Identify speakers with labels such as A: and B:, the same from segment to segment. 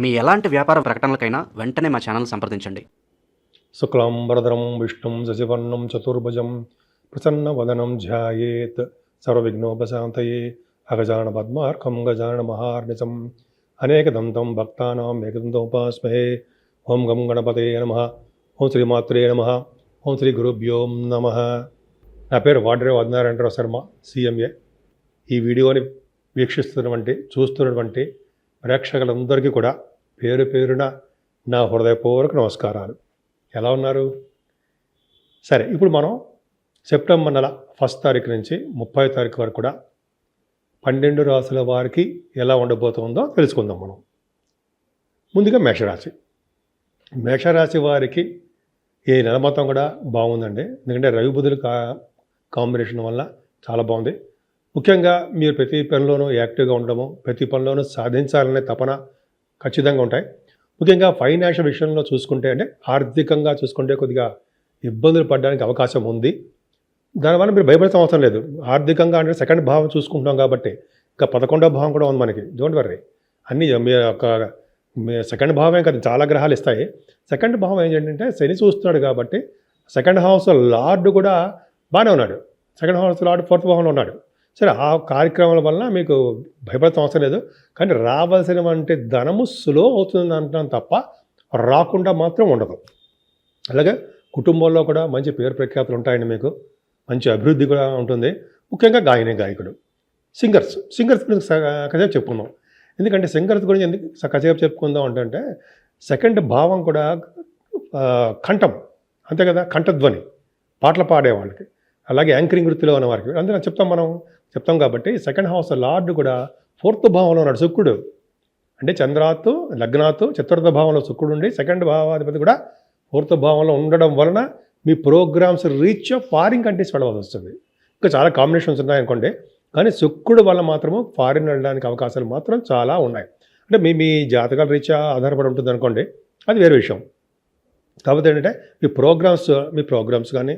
A: మీ ఎలాంటి వ్యాపార ప్రకటనలకైనా వెంటనే మా ఛానల్ సంప్రదించండి.
B: శుక్లాంబరధరం విష్ణుం శశివర్ణం చతుర్భుజం ప్రసన్న వదనం ధ్యాయేత్ సర్వవిఘ్నోపశాంతయే అగజాన పద్మార్కం గజాన మహార్నిశం అనేకదంతం భక్తానాం ఏకదంతోపాస్మహే ఓం గం గణపతే నమ ఓం శ్రీమాత్రే నమ ఓం శ్రీ గురుభ్యోం నమ. నా పేరు వాడ్రే వదనారాయణరావు శర్మ సీఎంఏ. ఈ వీడియోని వీక్షిస్తున్నటువంటి చూస్తున్నటువంటి ప్రేక్షకులందరికీ కూడా పేరు పేరున నా హృదయపూర్వక నమస్కారాలు. ఎలా ఉన్నారు? సరే ఇప్పుడు మనం సెప్టెంబర్ నెల ఫస్ట్ తారీఖు నుంచి ముప్పై తారీఖు వరకు కూడా పన్నెండు రాసుల వారికి ఎలా ఉండబోతుందో తెలుసుకుందాం మనం. ముందుగా మేషరాశి. మేషరాశి వారికి ఈ నెల మొత్తం కూడా బాగుందండి. ఎందుకంటే రవి బుధులు కా కాంబినేషన్ వల్ల చాలా బాగుంది. ముఖ్యంగా మీరు ప్రతి పనిలోనూ యాక్టివ్గా ఉండడము ప్రతి పనిలోనూ సాధించాలనే తపన ఖచ్చితంగా ఉంటాయి. ముఖ్యంగా ఫైనాన్షియల్ విషయంలో చూసుకుంటే అంటే ఆర్థికంగా చూసుకుంటే కొద్దిగా ఇబ్బందులు పడడానికి అవకాశం ఉంది. దానివల్ల మీరు భయపడతాం అవసరం లేదు. ఆర్థికంగా అంటే సెకండ్ భావం చూసుకుంటున్నాం కాబట్టి ఇంకా పదకొండవ భావం కూడా ఉంది మనకి. డోంట్ వర్రీ అన్నీ మీ యొక్క మీ సెకండ్ భావమే కదా చాలా గ్రహాలు ఇస్తాయి. సెకండ్ భావం ఏంటంటే శని చూస్తున్నాడు కాబట్టి సెకండ్ హౌస్ లార్డ్ కూడా బాగానే ఉన్నాడు. సెకండ్ హౌస్ లార్డ్ ఫోర్త్ భావంలో ఉన్నాడు. సరే ఆ కార్యక్రమాల వలన మీకు భయపడతాం అవసరం లేదు. కానీ రావాల్సినటువంటి ధనము స్లో అవుతుంది అంటున్నాను తప్ప రాకుండా మాత్రం ఉండదు. అలాగే కుటుంబంలో కూడా మంచి పేరు ప్రఖ్యాతులు ఉంటాయండి మీకు. మంచి అభివృద్ధి కూడా ఉంటుంది. ముఖ్యంగా గాయని గాయకుడు. సింగర్స్. సింగర్స్ గురించి స- చెప్పుకుందాం. ఎందుకంటే సింగర్స్ గురించి ఎందుకు స- చెప్పుకుందాం అంటే సెకండ్ భావం కూడా కంఠం. అంతే కదా? కంఠధ్వని. పాటలు పాడే వాళ్ళకి అలాగే యాంకరింగ్ వృత్తిలో ఉన్న వారికి అందులో చెప్తాం మనం. చెప్తాం కాబట్టి సెకండ్ హౌస్ లార్డ్ కూడా ఫోర్త్ భావంలో ఉన్నాడు శుక్రుడు. అంటే చంద్రాత్తు లగ్నాత్తు చతుర్థ భావంలో శుక్రుడు ఉండి సెకండ్ భావాధిపతి కూడా ఫోర్త్ భావంలో ఉండడం వలన మీ ప్రోగ్రామ్స్ రీచ్ ఫారిన్ కంట్రీస్ వెళ్ళవలసి వస్తుంది. ఇంకా చాలా కాంబినేషన్స్ ఉన్నాయనుకోండి కానీ శుక్రుడు వల్ల మాత్రము ఫారిన్ వెళ్ళడానికి అవకాశాలు మాత్రం చాలా ఉన్నాయి. అంటే మీ మీ జాతకాల రీత్యా ఆధారపడి ఉంటుంది అనుకోండి అది వేరే విషయం. కాకపోతే ఏంటంటే మీ ప్రోగ్రామ్స్ మీ ప్రోగ్రామ్స్ కానీ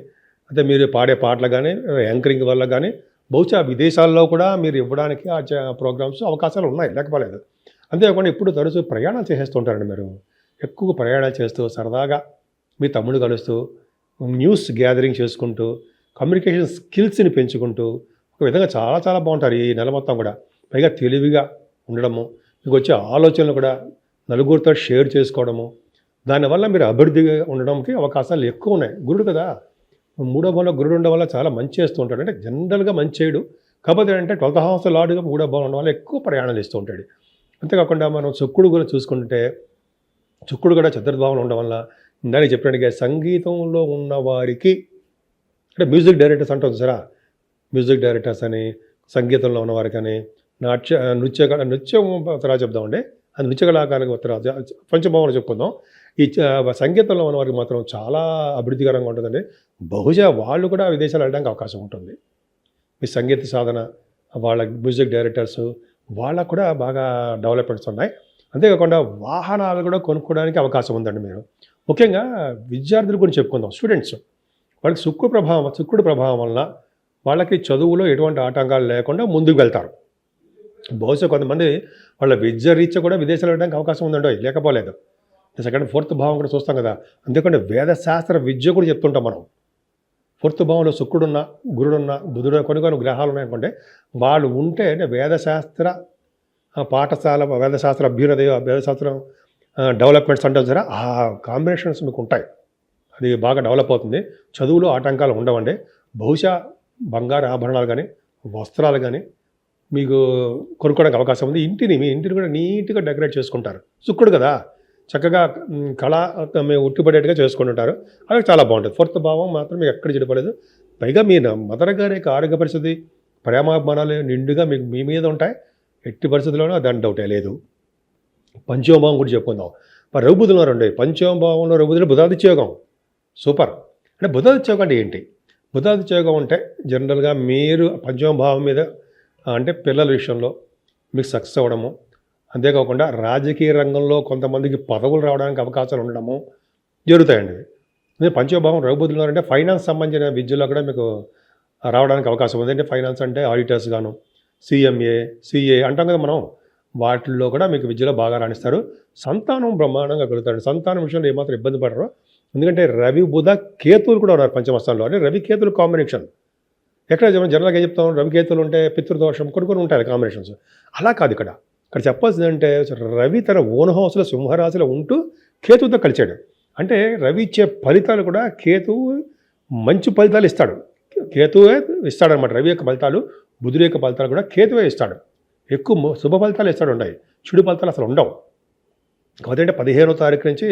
B: అంటే మీరు పాడే పాటలు కానీ యాంకరింగ్ వల్ల కానీ బహుశా విదేశాల్లో కూడా మీరు ఇవ్వడానికి ఆ ప్రోగ్రామ్స్ అవకాశాలు ఉన్నాయి లేకపోలేదు. అంతేకాకుండా ఇప్పుడు తరచూ ప్రయాణాలు చేసేస్తుంటారండి మీరు. ఎక్కువ ప్రయాణాలు చేస్తూ సరదాగా మీ తమ్ముడు కలుస్తూ న్యూస్ గ్యాదరింగ్ చేసుకుంటూ కమ్యూనికేషన్ స్కిల్స్ని పెంచుకుంటూ ఒక విధంగా చాలా చాలా బాగుంటారు ఈ నెల మొత్తం కూడా. పైగా తెలివిగా ఉండడము మీకు వచ్చే ఆలోచనలు కూడా నలుగురితో షేర్ చేసుకోవడము దానివల్ల మీరు అభివృద్ధిగా ఉండడానికి అవకాశాలు ఎక్కువ ఉన్నాయి. గురుడు కదా! మూడో భావంలో గురుడు ఉండడం వల్ల చాలా మంచి చేస్తూ ఉంటాడు. అంటే జనరల్గా మంచి చేయడు కాకపోతే అంటే ట్వెల్త్ హౌస్ లాడుగా మూడో భావం ఉండడం వల్ల ఎక్కువ ప్రయాణాలు ఇస్తూ ఉంటాడు. అంతేకాకుండా మనం శుక్రుడు కూడా చూసుకుంటే శుక్రుడు కూడా చతుర్భావంలో ఉండడం వల్ల ఇందాక చెప్పినట్టుగా సంగీతంలో ఉన్న వారికి అంటే మ్యూజిక్ డైరెక్టర్స్ అంటుంది సరా మ్యూజిక్ డైరెక్టర్స్ అని సంగీతంలో ఉన్నవారికి అని నాట్య నృత్య నృత్యం తర్వాత చెప్దామండి అది నృత్య ఉత్తరాజు కొంచెం పంచభావంలో చెప్పుకుందాం. ఈ సంగీతంలో ఉన్న వారికి మాత్రం చాలా అభివృద్ధికరంగా ఉంటుందండి. బహుశా వాళ్ళు కూడా విదేశాలు వెళ్ళడానికి అవకాశం ఉంటుంది. మీ సంగీత సాధన వాళ్ళ మ్యూజిక్ డైరెక్టర్స్ వాళ్ళకు కూడా బాగా డెవలప్మెంట్స్ ఉన్నాయి. అంతేకాకుండా వాహనాలు కూడా కొనుక్కోవడానికి అవకాశం ఉందండి మీరు. ముఖ్యంగా విద్యార్థుల గురించి చెప్పుకుందాం. స్టూడెంట్స్ వాళ్ళకి శుక్ర ప్రభావం శుక్రుడు ప్రభావం వలన వాళ్ళకి చదువులో ఎటువంటి ఆటంకాలు లేకుండా ముందుకు వెళ్తారు. బహుశా కొంతమంది వాళ్ళ విద్య రీత్యా కూడా విదేశాలు వెళ్ళడానికి అవకాశం ఉందండి లేకపోలేదు. సెకండ్ ఫోర్త్ భావం కూడా చూస్తాం కదా. అందుకని వేదశాస్త్ర విద్య కూడా చెప్తుంటాం మనం. ఫోర్త్ భావంలో శుక్రుడున్న గురుడున్న బుధుడు కొన్ని కొన్ని గ్రహాలు ఉన్నాయనుకుంటే వాళ్ళు ఉంటే అంటే వేదశాస్త్ర పాఠశాల వేదశాస్త్ర అభ్యున్నదయ వేదశాస్త్రం డెవలప్మెంట్స్ అంటే సరే ఆ కాంబినేషన్స్ మీకు ఉంటాయి. అది బాగా డెవలప్ అవుతుంది. చదువులో ఆటంకాలు ఉండవండి. బహుశా బంగారు ఆభరణాలు కానీ వస్త్రాలు కానీ మీకు కొనుక్కోవడానికి అవకాశం ఉంది. ఇంటిని మీ ఇంటిని కూడా నీట్గా డెకరేట్ చేసుకుంటారు. శుక్రుడు కదా చక్కగా కళ మేము ఉట్టిపడేట్టుగా చేసుకుంటుంటారు. అవి చాలా బాగుంటుంది. ఫోర్త్ భావం మాత్రం మీకు ఎక్కడ చెడిపోలేదు పైగా మీ మదర్ గారి యొక్క ఆరోగ్య పరిస్థితి ప్రేమాభిమానాలు నిండుగా మీకు మీ మీద ఉంటాయి. ఎట్టి పరిస్థితుల్లోనూ దాని డౌటే లేదు. పంచమభావం కూడా చెప్పుకుందాం. మరి రఘుబుధులు ఉన్నారండి పంచమభావంలో రఘుబుధులు బుధాదిత్యోగం సూపర్. అంటే బుధాదిత్యోగం అంటే ఏంటి? బుధాదిత్యోగం అంటే జనరల్గా మీరు పంచమ భావం మీద అంటే పిల్లల విషయంలో మీకు సక్సెస్ అవ్వడము అంతేకాకుండా రాజకీయ రంగంలో కొంతమందికి పదవులు రావడానికి అవకాశాలు ఉండడము జరుగుతాయండి ఇవి. పంచమభావం రఘుబుద్ధులు అంటే ఫైనాన్స్ సంబంధించిన విద్యలో కూడా మీకు రావడానికి అవకాశం ఉంది. అంటే ఫైనాన్స్ అంటే ఆడిటర్స్ గాను సిఎంఏ సిఏ అంటాం కదా మనం. వాటిల్లో కూడా మీకు విద్యలో బాగా రాణిస్తారు. సంతానం బ్రహ్మాండంగా కలుగుతాడు సంతానం విషయంలో ఏమాత్రం ఇబ్బంది పడరు. ఎందుకంటే రవి బుధ కేతువులు కూడా ఉన్నారు పంచమస్థానంలో అంటే రవి కేతులు కాంబినేషన్. ఎక్కడ జనరల్గా చెప్తాం? రవికేతులు ఉంటే పితృదోషం కొన్ని కొన్ని ఉంటాయి కాంబినేషన్స్. అలా కాదు ఇక్కడ. ఇక్కడ చెప్పాల్సింది అంటే రవి తన ఓన్ హౌస్లో సింహరాశిలో ఉంటూ కేతువుతో కలిచాడు అంటే రవి ఇచ్చే ఫలితాలు కూడా కేతువు మంచి ఫలితాలు ఇస్తాడు. కేతువే ఇస్తాడనమాట. రవి యొక్క ఫలితాలు బుధుడి యొక్క ఫలితాలు కూడా కేతువే ఇస్తాడు. ఎక్కువ శుభ ఫలితాలు ఇస్తాడు ఉన్నాయి. చెడు ఫలితాలు అసలు ఉండవు. కాదంటే పదిహేనో తారీఖు నుంచి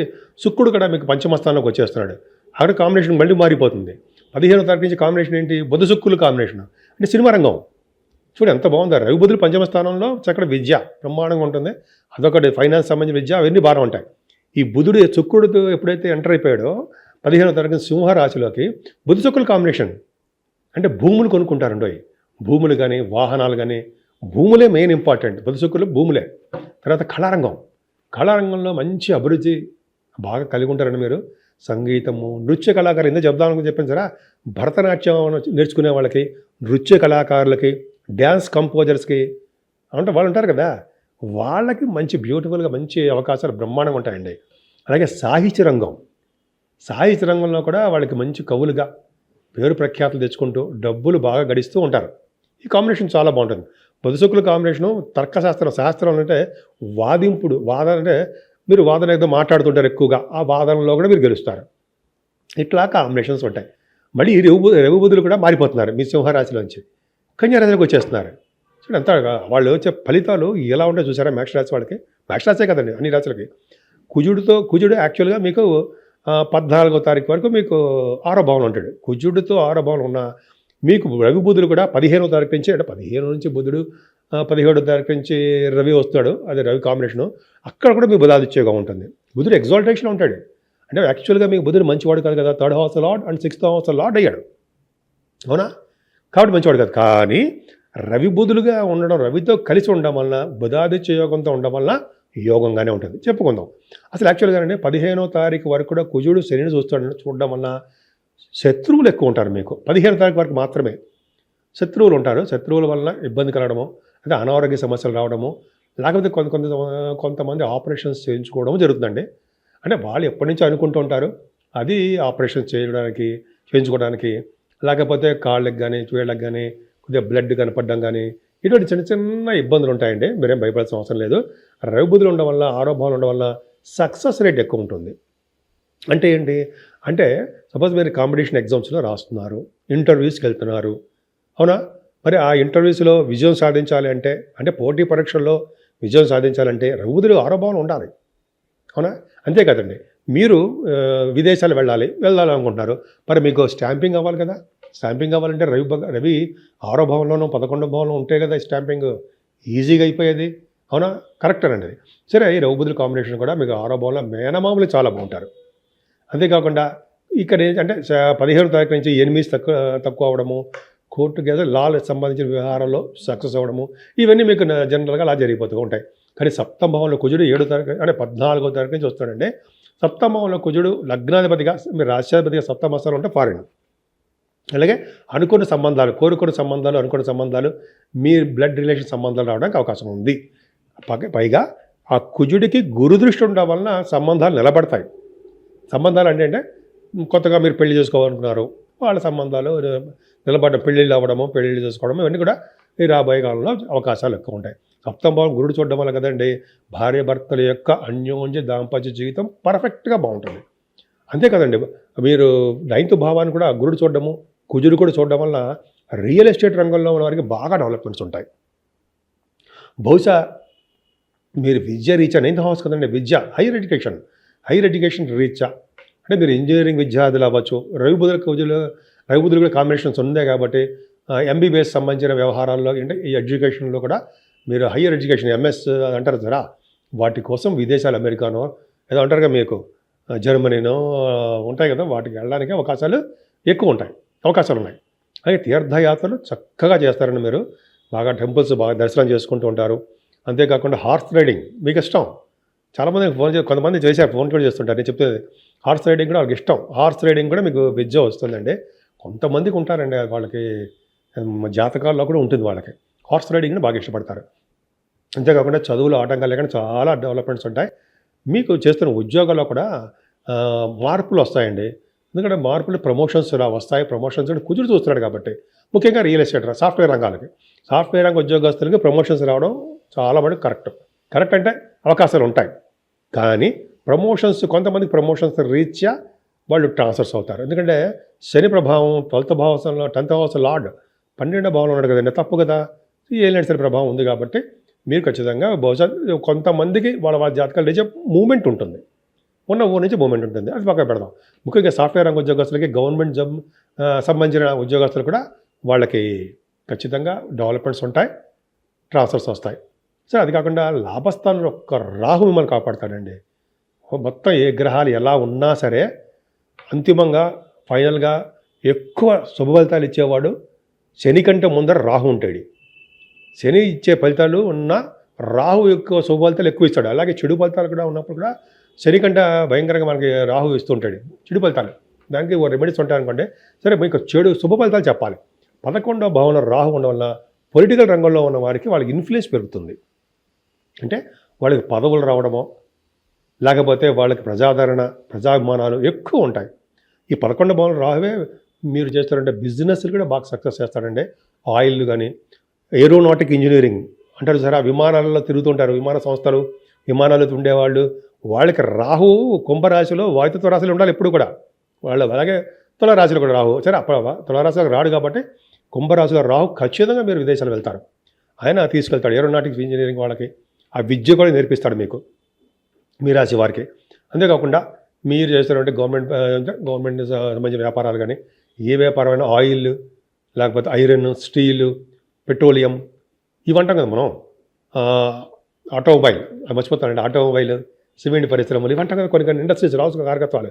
B: శుక్రుడు కూడా మీకు పంచమస్థానంలోకి వచ్చేస్తున్నాడు. అక్కడ కాంబినేషన్ మళ్ళీ మారిపోతుంది. పదిహేనో తారీఖు నుంచి కాంబినేషన్ ఏంటి? బుధ కాంబినేషన్ అంటే సినిమా రంగం. చూడు ఎంత బాగుంది. రవి బుద్ధులు పంచమ స్థానంలో చక్కటి విద్య బ్రహ్మాండంగా ఉంటుంది. అదొకటి ఫైనాన్స్ సంబంధించిన విద్య అవన్నీ బాగా ఉంటాయి. ఈ బుధుడు శుక్రుడు ఎప్పుడైతే ఎంటర్ అయిపోయాడో పదిహేనో తరగతి సింహరాశిలోకి బుధ శుక్రుల కాంబినేషన్ అంటే భూములు కొనుక్కుంటారండి అవి భూములు కానీ వాహనాలు కానీ భూములే మెయిన్ ఇంపార్టెంట్ బుధ శుక్రులు భూములే. తర్వాత కళారంగం. కళారంగంలో మంచి అభిరుచి బాగా కలిగి ఉంటారండి మీరు. సంగీతము నృత్య కళాకారు ఎందుకు చెప్దామని చెప్పాను సరే భరతనాట్యం నేర్చుకునే వాళ్ళకి నృత్య కళాకారులకి డ్యాన్స్ కంపోజర్స్కి అంటే వాళ్ళు ఉంటారు కదా వాళ్ళకి మంచి బ్యూటిఫుల్గా మంచి అవకాశాలు బ్రహ్మాండంగా ఉంటాయండి. అలాగే సాహిత్య రంగం సాహిత్య రంగంలో కూడా వాళ్ళకి మంచి కవులుగా పేరు ప్రఖ్యాతులు తెచ్చుకుంటూ డబ్బులు బాగా గడిస్తూ ఉంటారు. ఈ కాంబినేషన్ చాలా బాగుంటుంది. పొదుసుకుల కాంబినేషను తర్కశాస్త్రం శాస్త్రం అంటే వాదింపుడు వాదన అంటే మీరు వాదన ఏదో మాట్లాడుతుంటారు ఎక్కువగా ఆ వాదనలో కూడా మీరు గెలుస్తారు. ఇట్లా కాంబినేషన్స్ ఉంటాయి. మళ్ళీ ఈ రఘు కూడా మారిపోతున్నారు మీ సింహరాశిలోంచి. కన్యారాశిలోకి వచ్చేస్తున్నారు. చూడండి అంతా వాళ్ళు వచ్చే ఫలితాలు ఎలా ఉంటాయో చూసారా మేషరాశి వాళ్ళకి? మేషరాశే కదండి అన్ని రాశులకి. కుజుడితో కుజుడు యాక్చువల్గా మీకు పద్నాలుగో తారీఖు వరకు మీకు ఆరో భావన ఉంటాడు. కుజుడితో ఆరో భావన ఉన్న మీకు రవి బుధుడు కూడా పదిహేనో తారీఖు నుంచి అంటే పదిహేను నుంచి బుధుడు పదిహేడో తారీఖు నుంచి రవి వస్తాడు అదే రవి కాంబినేషను. అక్కడ కూడా మీ బుధాదిత్యగా ఉంటుంది. బుధుడు ఎగ్జాల్టేషన్ ఉంటాడు. అంటే యాక్చువల్గా మీకు బుధుడు మంచివాడు కాదు కదా third house lord and sixth house lord అయ్యాడు. అవునా? కాబట్టి మంచివాడు కాదు. కానీ రవి బుధులుగా ఉండడం రవితో కలిసి ఉండడం వలన బుధాదిత్య యోగంతో ఉండడం వలన యోగంగానే ఉంటుంది. చెప్పుకుందాం. అసలు యాక్చువల్గా అంటే పదిహేనో తారీఖు వరకు కూడా కుజుడు శనిని చూస్తాడు చూడడం వలన శత్రువులు ఎక్కువ ఉంటారు మీకు. పదిహేను తారీఖు వరకు మాత్రమే శత్రువులు ఉంటారు. శత్రువుల వల్ల ఇబ్బంది కలగడము అంటే అనారోగ్య సమస్యలు రావడము లేకపోతే కొంత కొంత కొంతమంది ఆపరేషన్స్ చేయించుకోవడం జరుగుతుందండి. అంటే వాళ్ళు ఎప్పటి నుంచో అనుకుంటూ ఉంటారు అది ఆపరేషన్ చేయడానికి చేయించుకోవడానికి లేకపోతే కాళ్ళకి కానీ చూడలకు కానీ కొద్దిగా బ్లడ్ కనపడడం కానీ ఇటువంటి చిన్న చిన్న ఇబ్బందులు ఉంటాయండి. మీరేం భయపడాల్సిన అవసరం లేదు. రవిబుద్ధులు ఉండడం వల్ల ఆరోపణలు ఉండడం వల్ల సక్సెస్ రేట్ ఎక్కువ ఉంటుంది. అంటే ఏంటి? అంటే సపోజ్ మీరు కాంపిటీషన్ ఎగ్జామ్స్లో రాస్తున్నారు ఇంటర్వ్యూస్కి వెళ్తున్నారు. అవునా? మరి ఆ ఇంటర్వ్యూస్లో విజయం సాధించాలి అంటే అంటే పోటీ పరీక్షల్లో విజయం సాధించాలంటే రఘుబుధుడు ఆరోభావం ఉండాలి. అవునా? అంతే కదండి. మీరు విదేశాలు వెళ్ళాలి వెళ్ళాలనుకుంటున్నారు. మరి మీకు స్టాంపింగ్ అవ్వాలి కదా. స్టాంపింగ్ అవ్వాలంటే రవి రవి ఆరో భావంలోనూ పదకొండో భావంలో ఉంటే కదా స్టాంపింగ్ ఈజీగా అయిపోయేది. అవునా? కరెక్ట్ అండి సరే ఈ రఘుబుధుల కాంబినేషన్ కూడా మీకు ఆరో భావంలో మేనమామలు చాలా బాగుంటారు. అంతేకాకుండా ఇక్కడ అంటే పదిహేను తారీఖు నుంచి ఎనిమిది తక్కువ తక్కువ అవడము కోర్టు కేసు లాలకు సంబంధించిన వ్యవహారాల్లో సక్సెస్ అవ్వడము ఇవన్నీ మీకు జనరల్గా అలా జరిగిపోతూ ఉంటాయి. కానీ సప్తమభావంలో కుజుడు ఏడో తారీఖు అంటే పద్నాలుగో తారీఖు నుంచి వస్తాడండి. సప్తమభావంలో కుజుడు లగ్నాధిపతిగా మీరు రాష్ట్రాధిపతిగా సప్తమ ఉంటే ఫారిన్ అలాగే అనుకున్న సంబంధాలు కోరుకున్న సంబంధాలు అనుకున్న సంబంధాలు మీ బ్లడ్ రిలేషన్ సంబంధాలు రావడానికి అవకాశం ఉంది. పైగా ఆ కుజుడికి గురుదృష్టి ఉండడం వలన సంబంధాలు నిలబడతాయి. సంబంధాలు అంటే అంటే కొత్తగా మీరు పెళ్ళి చేసుకోవాలనుకున్నారు. వాళ్ళ సంబంధాలు నిలబడ్డ పెళ్ళిళ్ళు అవ్వడము పెళ్ళిళ్ళు చేసుకోవడము ఇవన్నీ కూడా ఈ రాబోయే కాలంలో అవకాశాలు ఎక్కువ ఉంటాయి. సప్తం భావం గురుడు చూడడం వల్ల కదండి భార్య భర్తల యొక్క అన్యోన్య దాంపత్య జీవితం పర్ఫెక్ట్గా బాగుంటుంది. అంతే కదండి మీరు నైన్త్ భావాన్ని కూడా గురుడు చూడడము కుజుడు కూడా చూడడం వల్ల రియల్ ఎస్టేట్ రంగంలో ఉన్న వారికి బాగా డెవలప్మెంట్స్ ఉంటాయి. బహుశా మీరు విద్య రీచ్ నైన్త్ హౌస్ కదండి విద్య హైయర్ ఎడ్యుకేషన్ హైయర్ ఎడ్యుకేషన్ రీచా అంటే మీరు ఇంజనీరింగ్ విద్యార్థులు అవ్వచ్చు రవిబుధుల కుజులు రవిబుధులు కూడా కాంబినేషన్స్ ఉన్నాయి కాబట్టి ఎంబీబీఎస్ సంబంధించిన వ్యవహారాల్లో అంటే ఈ ఎడ్యుకేషన్లో కూడా మీరు హయ్యర్ ఎడ్యుకేషన్ ఎంఎస్ అంటారు కదా వాటి కోసం విదేశాలు అమెరికానో ఏదో అంటారు కదా మీకు జర్మనీనో ఉంటాయి కదా వాటికి వెళ్ళడానికి అవకాశాలు ఎక్కువ ఉంటాయి అవకాశాలు ఉన్నాయి. అలాగే తీర్థయాత్రలు చక్కగా చేస్తారండి మీరు. బాగా టెంపుల్స్ బాగా దర్శనం చేసుకుంటూ ఉంటారు. అంతేకాకుండా హార్స్ రైడింగ్ మీకు ఇష్టం? చాలామంది ఫోన్ చే కొంతమంది చేశారు ఫోన్ కూడా చేస్తుంటారు. నేను చెప్తుంది హార్స్ రైడింగ్ కూడా వాళ్ళకి ఇష్టం. హార్స్ రైడింగ్ కూడా మీకు విద్య వస్తుందండి. కొంతమందికి ఉంటారండి వాళ్ళకి జాతకాల్లో కూడా ఉంటుంది వాళ్ళకి. హార్స్ రైడింగ్ని బాగా ఇష్టపడతారు. అంతేకాకుండా చదువులు ఆటంకాలు లేకుండా చాలా డెవలప్మెంట్స్ ఉంటాయి. మీకు చేస్తున్న ఉద్యోగాల్లో కూడా మార్పులు వస్తాయండి. ఎందుకంటే మార్పులు ప్రమోషన్స్ ఇలా వస్తాయి. ప్రమోషన్స్ అంటే కుదురు చూస్తున్నాడు కాబట్టి. ముఖ్యంగా రియల్ ఎస్టేట్ సాఫ్ట్వేర్ రంగాలకి. సాఫ్ట్వేర్ రంగ ఉద్యోగస్తులకి ప్రమోషన్స్ రావడం చాలా మటుకు కరెక్ట్. కరెక్ట్ అంటే అవకాశాలు ఉంటాయి. కానీ ప్రమోషన్స్ కొంతమంది ప్రమోషన్స్ రీత్యా వాళ్ళు ట్రాన్స్ఫర్స్ అవుతారు. ఎందుకంటే శని ప్రభావం ట్వెల్త్ భావంలో టెన్త్ హౌస్ లార్డ్. పన్నెండో భావంలో ఉన్నాడు కదండి తప్పు కదా. ఏలినటి శని ప్రభావం ఉంది కాబట్టి మీరు ఖచ్చితంగా బహుశా కొంతమందికి వాళ్ళ వాళ్ళ జాతకాలు లేచే మూమెంట్ ఉంటుంది. ఉన్న ఊరి నుంచి మూమెంట్ ఉంటుంది. అది పక్కన పెడదాం. ముఖ్యంగా సాఫ్ట్వేర్ రంగ ఉద్యోగస్తులకి గవర్నమెంట్ జాబ్ సంబంధించిన ఉద్యోగస్తులు కూడా వాళ్ళకి ఖచ్చితంగా డెవలప్మెంట్స్ ఉంటాయి ట్రాన్స్ఫర్స్ వస్తాయి. సో అది కాకుండా లాభస్థానంలో ఒక్క రాహు మిమ్మల్ని కాపాడతాడండి. మొత్తం ఏ గ్రహాలు ఎలా ఉన్నా సరే అంతిమంగా ఫైనల్గా ఎక్కువ శుభ ఫలితాలు ఇచ్చేవాడు శని కంటే ముందర రాహు ఉంటాడు. శని ఇచ్చే ఫలితాలు ఉన్న రాహు ఎక్కువ శుభ ఫలితాలు ఎక్కువ ఇస్తాడు. అలాగే చెడు ఫలితాలు కూడా ఉన్నప్పుడు కూడా శని కంటే భయంకరంగా మనకి రాహు ఇస్తుంటాడు చెడు ఫలితాలు. దానికి ఓ రెమెడీస్ ఉంటాయి అనుకోండి సరే మీకు చెడు శుభ ఫలితాలు చెప్పాలి. పదకొండవ భావన రాహు ఉండడం వల్ల పొలిటికల్ రంగంలో ఉన్న వారికి వాళ్ళకి ఇన్ఫ్లుయెన్స్ పెరుగుతుంది. అంటే వాళ్ళకి పదవులు రావడమో లేకపోతే వాళ్ళకి ప్రజాదరణ ప్రజాభిమానాలు ఎక్కువ ఉంటాయి. ఈ పదకొండు భావనలు రాహువే మీరు చేస్తారంటే బిజినెస్లు కూడా బాగా సక్సెస్ చేస్తారండి. ఆయిల్ కానీ ఏరోనాటిక్ ఇంజనీరింగ్ అంటారు సరే ఆ విమానాలలో తిరుగుతుంటారు విమాన సంస్థలు విమానాలు ఉండేవాళ్ళు. వాళ్ళకి రాహు కుంభరాశిలో వాయుతత్వ రాశిలో ఉండాలి ఎప్పుడు కూడా. వాళ్ళు అలాగే తులరాశిలో కూడా రాహు సరే అప్పుడు తులరాశిలో రాడు కాబట్టి కుంభరాశిలో రాహు ఖచ్చితంగా మీరు విదేశాలు వెళ్తారు. ఆయన తీసుకెళ్తాడు ఏరోనాటిక్స్ ఇంజనీరింగ్ వాళ్ళకి. ఆ విద్య కూడా నేర్పిస్తాడు మీకు మీ రాశి వారికి. అంతేకాకుండా మీరు చేస్తున్నటువంటి గవర్నమెంట్ గవర్నమెంట్ సంబంధించిన వ్యాపారాలు కానీ ఏ వ్యాపారమైనా ఆయిల్ లేకపోతే ఐరన్ స్టీల్ పెట్రోలియం ఇవి అంటాం కదా మనం. ఆటోమొబైల్ మర్చిపోతానండి ఆటోమొబైల్ సిమెంట్ పరిశ్రమలు ఇవి అంటాం కదా కొన్ని కొన్ని ఇండస్ట్రీస్ రావచ్చు కార్యకత్వాలు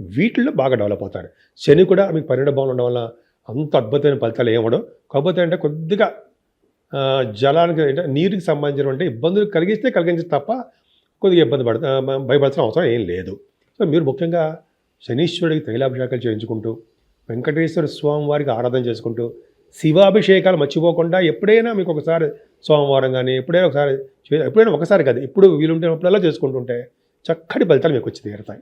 B: వీటిల్లో బాగా డెవలప్ అవుతారు. శని కూడా మీకు పన్నెండు భావన ఉండడం వల్ల అంత అద్భుతమైన ఫలితాలు ఏమడం కాకపోతే అంటే కొద్దిగా జలానికి అంటే నీరుకి సంబంధించినటువంటి ఇబ్బందులు కలిగిస్తే కలిగించి తప్ప కొద్దిగా ఇబ్బంది పడ భయపడాల్సిన అవసరం ఏం లేదు. సో మీరు ముఖ్యంగా శనీశ్వరుడికి తైలాభిషేకాలు చేయించుకుంటూ వెంకటేశ్వర స్వామి వారికి ఆరాధన చేసుకుంటూ శివాభిషేకాలు మర్చిపోకుండా ఎప్పుడైనా మీకు ఒకసారి సోమవారం కానీ ఎప్పుడైనా ఒకసారి ఎప్పుడైనా ఒకసారి కాదు ఇప్పుడు వీలుంటేనప్పుడల్లా చేసుకుంటుంటే చక్కటి ఫలితాలు మీకు వచ్చి తీరుతాయి.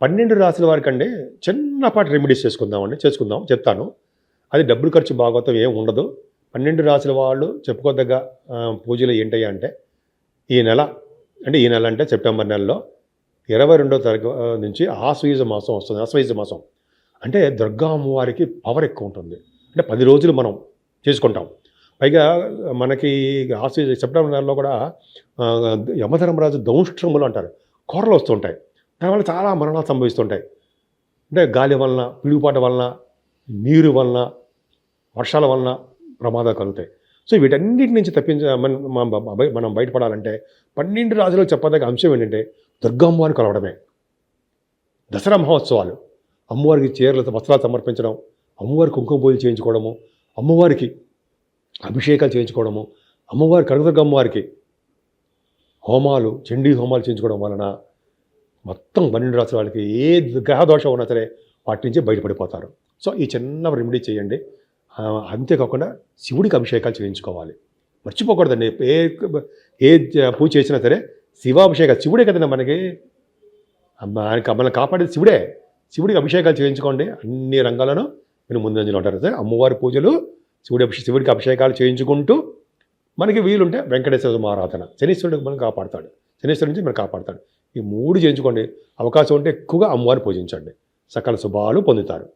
B: పన్నెండు రాసుల వారికంటే చిన్నపాటి రెమెడీస్ చేసుకుందామండి చేసుకుందాం చెప్తాను. అది డబ్బులు ఖర్చు భాగవతం ఏం ఉండదు. పన్నెండు రాసుల వాళ్ళు చెప్పుకోదగ్గ పూజలు ఏంటయ్యా అంటే ఈ నెల అంటే ఈ నెల అంటే సెప్టెంబర్ నెలలో ఇరవై రెండో తారీఖు నుంచి ఆశ్వయుజ మాసం వస్తుంది ఆశ్వయుజ మాసం. అంటే దుర్గా అమ్మవారికి పవర్ ఎక్కువ ఉంటుంది. అంటే పది రోజులు మనం చేసుకుంటాం. పైగా మనకి ఆశ్వయుజ సెప్టెంబర్ నెలలో కూడా యమధర్మరాజు దౌష్ట్రములు అంటారు. కూరలు వస్తుంటాయి. దానివల్ల చాలా మరణాలు సంభవిస్తుంటాయి. అంటే గాలి వలన పిడుగుపాటు వలన నీరు వలన వర్షాల వలన ప్రమాదాలు కలుగుతాయి సో వీటన్నిటి నుంచి తప్పించ మన- మనం బయటపడాలంటే పన్నెండు రాజులకు చెప్పదగ్గ అంశం ఏంటంటే దుర్గమ్మవారిని కలవడమే. దసరా మహోత్సవాలు. అమ్మవారికి చీరలు వస్త్రాలు సమర్పించడం అమ్మవారి కుంకుమ పూజలు చేయించుకోవడము అమ్మవారికి అభిషేకాలు చేయించుకోవడము అమ్మవారి కనకదుర్గమ్మవారికి హోమాలు చండీ హోమాలు చేయించుకోవడం వలన మొత్తం పన్నెండు రాసుల వాళ్ళకి ఏ గ్రహ దోషం ఉన్నా సరే వాటి నుంచి బయటపడిపోతారు. సో ఈ చిన్న రెమెడీ చేయండి. అంతేకాకుండా శివుడికి అభిషేకాలు చేయించుకోవాలి. మర్చిపోకూడదండి. ఏ ఏ పూజ చేసినా సరే శివాభిషేకాలు శివుడే కదండి మనకి. ఆయనకి మనల్ని కాపాడేది శివుడే. శివుడికి అభిషేకాలు చేయించుకోండి. అన్ని రంగాల్లోనూ మీరు ముందంజలో ఉంటారు. సరే అమ్మవారి పూజలు శివుడి అభిషే శివుడికి అభిషేకాలు చేయించుకుంటూ మనకి వీలుంటే వెంకటేశ్వర ఆరాధన శనీశ్వరుడికి మనం కాపాడతాడు. శనీశ్వరుడి నుంచి మనం కాపాడతాడు. ఈ మూడు చేయించుకోండి. అవకాశం ఉంటే ఎక్కువగా అమ్మవారిని పూజించండి. సకల శుభాలు పొందుతారు.